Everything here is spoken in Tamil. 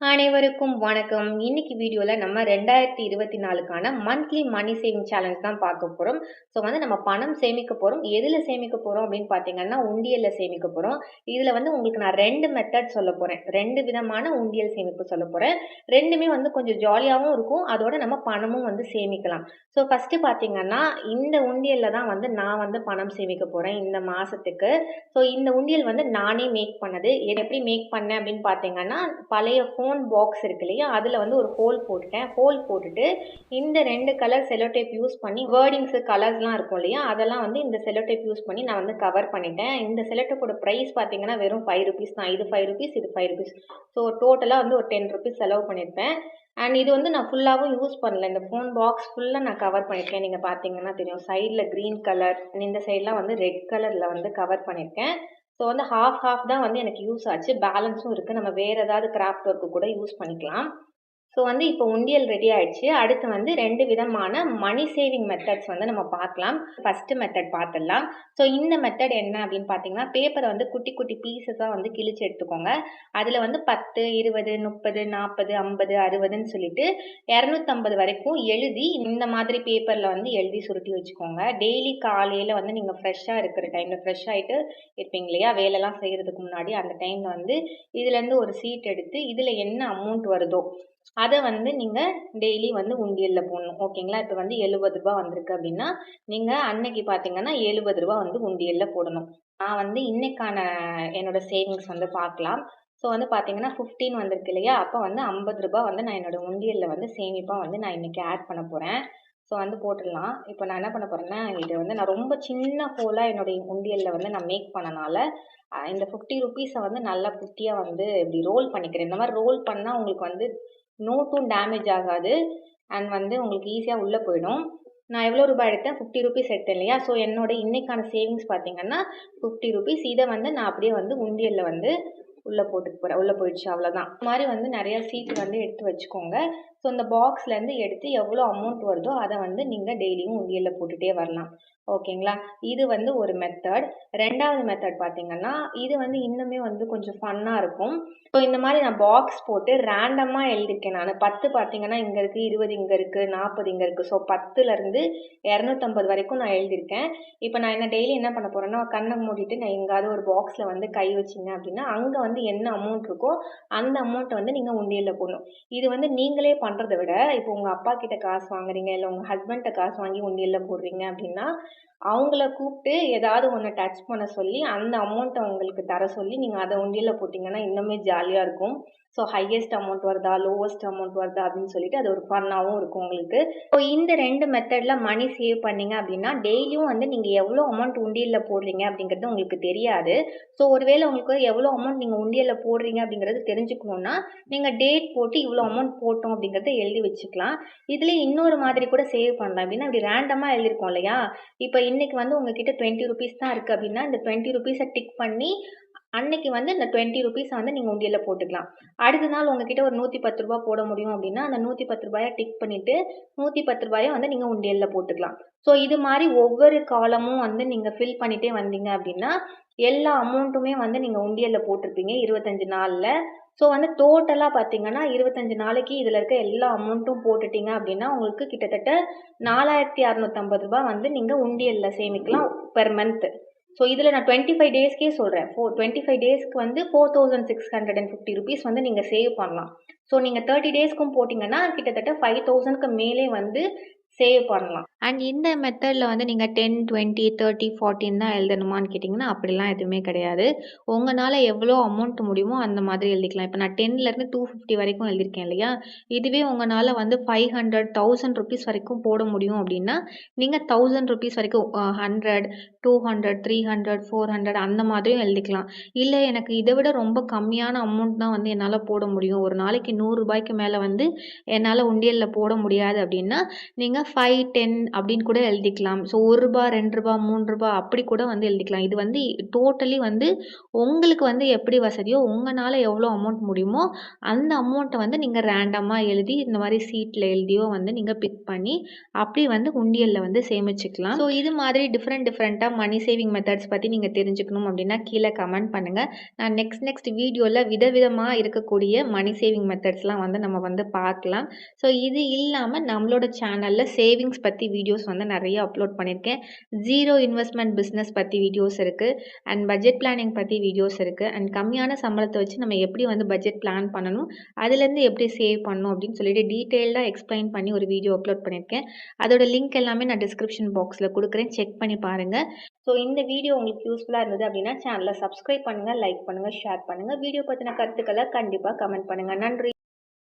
அனைவருக்கும் வணக்கம். இன்னைக்கு வீடியோவில் நம்ம ரெண்டாயிரத்தி இருபத்தி நாலுக்கான மந்த்லி மணி சேவிங் சேலஞ்ச் தான் பார்க்க போகிறோம் ஸோ வந்து நம்ம பணம் சேமிக்க போகிறோம் எதில் சேமிக்க போகிறோம் அப்படின்னு பார்த்தீங்கன்னா உண்டியலில் சேமிக்க போகிறோம் இதில் வந்து உங்களுக்கு நான் ரெண்டு மெத்தட் சொல்ல போகிறேன் ரெண்டு விதமான உண்டியல் சேமிப்பு சொல்ல போகிறேன் ரெண்டுமே வந்து கொஞ்சம் ஜாலியாகவும் இருக்கும். அதோட நம்ம பணமும் வந்து சேமிக்கலாம். ஸோ ஃபஸ்ட்டு பார்த்தீங்கன்னா இந்த உண்டியலில் தான் வந்து நான் வந்து பணம் சேமிக்க போகிறேன் இந்த மாதத்துக்கு ஸோ இந்த உண்டியல் வந்து நானே மேக் பண்ணது. எப்படி மேக் பண்ணேன் அப்படின்னு பார்த்தீங்கன்னா பழைய ஃபோன் பாக்ஸ் இருக்கு இல்லையா? அதில் வந்து ஒரு ஹோல் போட்டுட்டேன். ஹோல் போட்டுட்டு இந்த ரெண்டு கலர் செலோடேப் யூஸ் பண்ணி வேர்டிங்ஸு கலர்ஸ்லாம் இருக்கும் இல்லையா? அதெல்லாம் வந்து இந்த செலோடேப் யூஸ் பண்ணி நான் வந்து கவர் பண்ணிட்டேன். இந்த செலோடேப்போட ப்ரைஸ் பார்த்தீங்கன்னா வெறும் ஃபைவ் ருபீஸ் தான். இது ஃபைவ் ருபீஸ் இது ஃபைவ் ருபீஸ் ஸோ டோட்டலாக வந்து ஒரு டென் ருபீஸ் செலவு பண்ணியிருப்பேன் அண்ட் இது வந்து நான் ஃபுல்லாகவும் யூஸ் பண்ணல. இந்த ஃபோன் பாக்ஸ் ஃபுல்லாக நான் கவர் பண்ணியிருக்கேன் நீங்கள் பார்த்தீங்கன்னா தெரியும். சைடில் க்ரீன் கலர் இந்த சைட்லாம் வந்து ரெட் கலரில் வந்து கவர் பண்ணியிருக்கேன் ஸோ வந்து ஹாஃப் ஹாஃப் தான் வந்து எனக்கு யூஸ் ஆச்சு. பேலன்ஸும் இருக்குது நம்ம வேறு ஏதாவது கிராஃப்ட் ஒர்க்கு கூட யூஸ் பண்ணிக்கலாம். ஸோ வந்து இப்போ உண்டியல் ரெடி ஆயிடுச்சு. அடுத்து வந்து ரெண்டு விதமான மணி சேவிங் மெத்தட்ஸ் வந்து நம்ம பார்க்கலாம். ஃபஸ்ட்டு மெத்தட் பார்த்துடலாம். ஸோ இந்த மெத்தட் என்ன அப்படின்னு பார்த்தீங்கன்னா பேப்பரை வந்து குட்டி குட்டி பீசஸாக வந்து கிழிச்சு எடுத்துக்கோங்க. அதில் வந்து பத்து இருபது முப்பது நாற்பது ஐம்பது அறுபதுன்னு சொல்லிட்டு இரநூத்தம்பது வரைக்கும் எழுதி இந்த மாதிரி பேப்பரில் வந்து எழுதி சுருட்டி வச்சுக்கோங்க. டெய்லி காலையில் வந்து நீங்கள் ஃப்ரெஷ்ஷாக இருக்கிற டைமில் ஃப்ரெஷ் ஆகிட்டு இருப்பீங்க இல்லையா? வேலைலாம் செய்கிறதுக்கு முன்னாடி அந்த டைமில் வந்து இதுலேருந்து ஒரு சீட் எடுத்து இதில் என்ன அமௌண்ட் வருதோ அதை வந்து நீங்கள் டெய்லி வந்து உண்டியலில் போடணும். ஓகேங்களா இப்போ வந்து எழுபது ரூபா வந்திருக்கு அப்படின்னா நீங்கள் அன்னைக்கு பார்த்தீங்கன்னா எழுபது ரூபா வந்து உண்டியலில் போடணும். நான் வந்து இன்னைக்கான என்னோட சேவிங்ஸ் வந்து பார்க்கலாம் ஸோ வந்து பார்த்தீங்கன்னா ஃபிஃப்டீன் வந்திருக்கு இல்லையா? அப்போ வந்து ஐம்பது ரூபா வந்து நான் என்னோடய உண்டியலில் வந்து சேமிப்பாக வந்து நான் இன்றைக்கி ஆட் பண்ண போகிறேன் ஸோ வந்து போட்டுடலாம். இப்போ நான் என்ன பண்ண போகிறேன்னா இது வந்து நான் ரொம்ப சின்ன ஹோலாக என்னுடைய உண்டியலில் வந்து நான் மேக் பண்ணனால இந்த ஃபிஃப்டி ருபீஸை வந்து நல்லா குட்டியாக வந்து இப்படி ரோல் பண்ணிக்கிறேன். இந்த மாதிரி ரோல் பண்ணால் உங்களுக்கு வந்து நோட்டும் டேமேஜ் ஆகாது. அண்ட் வந்து உங்களுக்கு ஈஸியாக உள்ளே போயிடும். நான் எவ்வளோ ரூபாய் எடுத்தேன்? ஃபிஃப்டி ருபீஸ் எடுத்தேன் இல்லையா? ஸோ என்னோட இன்றைக்கான சேவிங்ஸ் பார்த்தீங்கன்னா ஃபிஃப்டி ருபீஸ் இதை வந்து நான் அப்படியே வந்து உண்டியலில் வந்து உள்ளே போட்டுட்டு போகிறேன் உள்ளே போயிடுச்சு அவ்வளோதான் இந்த மாதிரி வந்து நிறையா சீட்டு வந்து எடுத்து வச்சுக்கோங்க. ஸோ இந்த பாக்ஸ்லேருந்து எடுத்து எவ்வளோ அமௌண்ட் வருதோ அதை வந்து நீங்கள் டெய்லியும் உண்டியலில் போட்டுகிட்டே வரலாம். ஓகேங்களா? இது வந்து ஒரு மெத்தட் ரெண்டாவது மெத்தட் பார்த்தீங்கன்னா இது வந்து இன்னுமே வந்து கொஞ்சம் ஃபன்னாக இருக்கும். ஸோ இந்த மாதிரி நான் பாக்ஸ் போட்டு ரேண்டமாக எழுதிருக்கேன் நான். பத்து பார்த்தீங்கன்னா இங்கே இருக்குது இருபது இங்கே இருக்குது நாற்பது இங்கே இருக்குது ஸோ பத்துலேருந்து இரநூத்தம்பது வரைக்கும் நான் எழுதியிருக்கேன். இப்போ நான் என்ன டெய்லி என்ன பண்ண போகிறேன்னா கண்ணை மூடிட்டு நான் எங்காவது ஒரு பாக்ஸில் வந்து கை வச்சிங்க அப்படின்னா அங்கே வந்து என்ன அமௌண்ட் இருக்கோ அந்த அமௌண்ட்டை வந்து நீங்கள் உண்டியலில் போடணும். இது வந்து நீங்களே பண்ணுறத விட இப்போ உங்கள் அப்பா கிட்ட காசு வாங்குறீங்க இல்லை உங்கள் ஹஸ்பண்ட்டை காசு வாங்கி உண்டியலில் போடுறீங்க அப்படின்னா அவங்கள கூப்பிட்டு ஏதாவது ஒன்று டச் பண்ண சொல்லி அந்த அமௌண்ட்டை உங்களுக்கு தர சொல்லி நீங்கள் அதை உண்டியலில் போட்டிங்கன்னா இன்னுமே ஜாலியாக இருக்கும். ஸோ ஹையஸ்ட் அமௌண்ட் வருதா லோவஸ்ட் அமௌண்ட் வருதா அப்படின்னு சொல்லிட்டு அது ஒரு ஃபன்னாகவும் இருக்கும் உங்களுக்கு. ஸோ இந்த ரெண்டு மெத்தடில் மணி சேவ் பண்ணீங்க அப்படின்னா டெய்லியும் வந்து நீங்கள் எவ்வளோ அமௌண்ட் உண்டியலில் போடுறீங்க அப்படிங்கிறது உங்களுக்கு தெரியாது. ஸோ ஒருவேளை உங்களுக்கு எவ்வளோ அமௌண்ட் நீங்கள் உண்டியலில் போடுறீங்க அப்படிங்கிறது தெரிஞ்சுக்கணுன்னா நீங்கள் டேட் போட்டு இவ்வளோ அமௌண்ட் போட்டோம் அப்படிங்கிறது எழுதி வச்சுக்கலாம். இதுலேயே இன்னொரு மாதிரி கூட சேவ் பண்ணலாம். அப்படின்னா இப்படி ரேண்டமாக எழுதியிருக்கோம் இல்லையா? இப்போ இன்றைக்கி வந்து உங்ககிட்ட டுவெண்ட்டி ருபீஸ் தான் இருக்குது அப்படின்னா இந்த டுவெண்ட்டி ருபீஸை டிக் பண்ணி அன்னைக்கு வந்து இந்த டுவெண்ட்டி ருபீஸை வந்து நீங்கள் உண்டியலில் போட்டுக்கலாம். அடுத்த நாள் உங்ககிட்ட ஒரு நூற்றி பத்து ரூபா போட முடியும் அப்படின்னா அந்த நூற்றி பத்து ரூபாயை டிக் பண்ணிவிட்டு நூற்றி பத்து ரூபாயை வந்து நீங்கள் உண்டியலில் போட்டுக்கலாம். ஸோ இது மாதிரி ஒவ்வொரு காலமும் வந்து நீங்கள் ஃபில் பண்ணிகிட்டே வந்தீங்க அப்படின்னா எல்லா அமௌண்ட்டுமே வந்து நீங்கள் உண்டியலில் போட்டிருப்பீங்க இருபத்தஞ்சி நாளில். ஸோ வந்து டோட்டலாக பார்த்தீங்கன்னா இருபத்தஞ்சி நாளைக்கு இதில் இருக்க எல்லா அமௌண்ட்டும் போட்டுட்டீங்க அப்படின்னா உங்களுக்கு கிட்டத்தட்ட நாலாயிரத்தி அறநூற்றம்பது ரூபா வந்து நீங்கள் உண்டியலில் சேமிக்கலாம் பெர் மந்த்து ஸோ இதில் நான் டுவெண்ட்டி ஃபைவ் டேஸ்க்கே சொல்கிறேன் ஃபோர் டுவெண்ட்டி ஃபைவ் டேஸ்க்கு வந்து four thousand six hundred and fifty rupees வந்து நீங்கள் சேவ் பண்ணலாம். ஸோ நீங்கள் தேர்ட்டி டேஸ்க்கும் போட்டிங்கன்னா கிட்டத்தட்ட ஃபைவ் தௌசண்ட்க்கு மேலே வந்து சேவ் பண்ணலாம். அண்ட் இந்த மெத்தடில் வந்து நீங்கள் டென் டுவெண்ட்டி தேர்ட்டி ஃபார்ட்டின் தான் எழுதணுமான்னு கேட்டிங்கன்னா அப்படிலாம் எதுவுமே கிடையாது. உங்களால் எவ்வளோ அமௌண்ட் முடியுமோ அந்த மாதிரி எழுதிக்கலாம். இப்போ நான் டென்லேருந்து டூ ஃபிஃப்டி வரைக்கும் எழுதியிருக்கேன் இல்லையா? இதுவே உங்களால் வந்து ஃபைவ் ஹண்ட்ரட் தௌசண்ட் ருபீஸ் வரைக்கும் போட முடியும் அப்படின்னா நீங்கள் தௌசண்ட் ருபீஸ் வரைக்கும் hundred two hundred three hundred four hundred அந்த மாதிரியும் எழுதிக்கலாம். இல்லை எனக்கு இதை விட ரொம்ப கம்மியான அமௌண்ட் தான் வந்து என்னால் போட முடியும். ஒரு நாளைக்கு நூறுரூபாய்க்கு மேலே வந்து என்னால் உண்டியலில் போட முடியாது அப்படின்னா நீங்கள் ஃபைவ் டென் அப்படின்னு கூட எழுதிக்கலாம். ஸோ ஒரு ரூபா ரெண்டு ரூபா மூணு ரூபா அப்படி கூட வந்து எழுதிக்கலாம். இது வந்து டோட்டலி வந்து உங்களுக்கு வந்து எப்படி வசதியோ உங்களால் எவ்வளோ அமௌண்ட் முடியுமோ அந்த அமௌண்ட்டை வந்து நீங்கள் ரேண்டமாக எழுதி இந்த மாதிரி சீட்டில் எழுதியோ வந்து நீங்கள் பிக் பண்ணி அப்படி வந்து உண்டியலில் வந்து சேமிச்சுக்கலாம். ஸோ இது மாதிரி டிஃப்ரெண்ட் டிஃப்ரெண்ட்டாக மணி சேவிங் மெத்தட்ஸ் பற்றி நீங்கள் தெரிஞ்சுக்கணும் அப்படின்னா கீழே கமெண்ட் பண்ணுங்கள் நான் நெக்ஸ்ட் நெக்ஸ்ட் வீடியோவில் விதவிதமாக இருக்கக்கூடிய மணி சேவிங் மெத்தட்ஸ்லாம் வந்து நம்ம வந்து பார்க்கலாம். ஸோ இது இல்லாமல் நம்மளோட சேனலில் சேவிங்ஸ் பற்றி வீடியோஸ் வந்து நிறைய அப்லோட் பண்ணியிருக்கேன் ஜீரோ இன்வெஸ்ட்மெண்ட் பிஸ்னஸ் பற்றி வீடியோஸ் இருக்குது அண்ட் பட்ஜெட் பிளானிங் பற்றி வீடியோஸ் இருக்குது அண்ட் கம்மியான சம்பளத்தை வச்சு நம்ம எப்படி வந்து பட்ஜெட் பிளான் பண்ணணும்? அதுலேருந்து எப்படி சேவ் பண்ணணும்? அப்படின்னு சொல்லிட்டு டீட்டெயில்டாக எக்ஸ்பிளைன் பண்ணி ஒரு வீடியோ அப்லோட் பண்ணியிருக்கேன் அதோட லிங்க் எல்லாமே நான் டிஸ்கிரிப்ஷன் பாக்ஸில் கொடுக்குறேன். செக் பண்ணி பாருங்கள் ஸோ இந்த வீடியோ உங்களுக்கு யூஸ்ஃபுல்லாக இருந்தது அப்படின்னா சேனலை சப்ஸ்கிரைப் பண்ணுங்கள் லைக் பண்ணுங்கள் ஷேர் பண்ணுங்கள் வீடியோ பற்றின கருத்துக்களை கண்டிப்பாக கமெண்ட் பண்ணுங்கள் நன்றி.